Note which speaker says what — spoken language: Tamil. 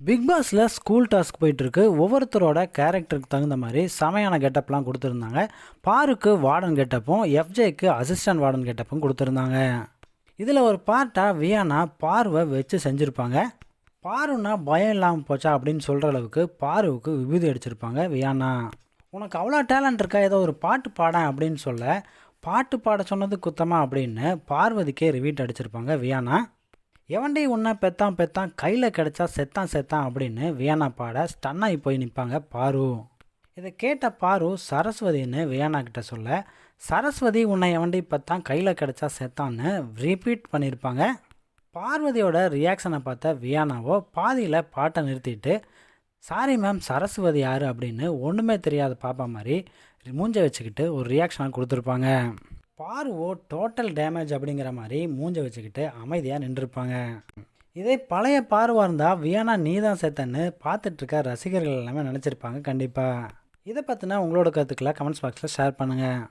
Speaker 1: பிக் பாஸில் ஸ்கூல் டாஸ்க் போயிட்டுருக்கு. ஒவ்வொருத்தரோட கேரக்டருக்கு தகுந்த மாதிரி செமையான கெட்டப்லாம் கொடுத்துருந்தாங்க. பாருக்கு வார்டன் கெட்டப்பும் எஃப்ஜேக்கு அசிஸ்டன்ட் வார்டன் கெட்டப்பும் கொடுத்துருந்தாங்க. இதில் ஒரு பார்ட்டாக வியானா பார்வை வச்சு செஞ்சுருப்பாங்க. பாருன்னா பயம் இல்லாமல் போச்சா அப்படின்னு சொல்கிற அளவுக்கு பாருவுக்கு விபூதி அடிச்சிருப்பாங்க வியானா உனக்கு அவ்வளோ டேலண்ட் இருக்கா? ஏதோ ஒரு பாட்டு பாடேன் அப்படின்னு சொல்ல பாட்டு பாட சொன்னது குத்தமா அப்படின்னு பார்வதிக்கே ரிவீட் அடிச்சிருப்பாங்க வியானா எவன்டி உன்னை பெத்தான் பெத்தான் கையில் கிடச்சா செத்தான் செத்தான் அப்படின்னு வியானா பாட ஸ்டன்னாகி போய் நிற்பாங்க பாரு. இதை கேட்ட பாரு சரஸ்வதின்னு வியானா கிட்ட சொல்ல சரஸ்வதி உன்னை எவன்டி பெத்தான் கையில் கிடச்சா செத்தான்னு ரிப்பீட் பண்ணியிருப்பாங்க பார்வதியோட ரியாக்ஷனை பார்த்த வியானாவோ பாதியில் பாட்டை நிறுத்திட்டு சாரி மேம் சரஸ்வதி யார்? அப்படின்னு ஒன்றுமே தெரியாத பாப்பா மாதிரி மூஞ்ச வச்சுக்கிட்டு ஒரு ரியாக்ஷனாக கொடுத்துருப்பாங்க. பார்வோ டோட்டல் டேமேஜ் அப்படிங்கிற மாதிரி மூஞ்ச வச்சுக்கிட்டு அமைதியாக நின்றுருப்பாங்க. இதே பழைய பார்வா இருந்தால் வியானா நீ தான் செத்தன்னு பார்த்துட்ருக்க ரசிகர்கள் எல்லாமே நினச்சிருப்பாங்க கண்டிப்பாக இதை பற்றினா உங்களோட கருத்துக்களை கமெண்ட்ஸ் பாக்ஸில் ஷேர் பண்ணுங்கள்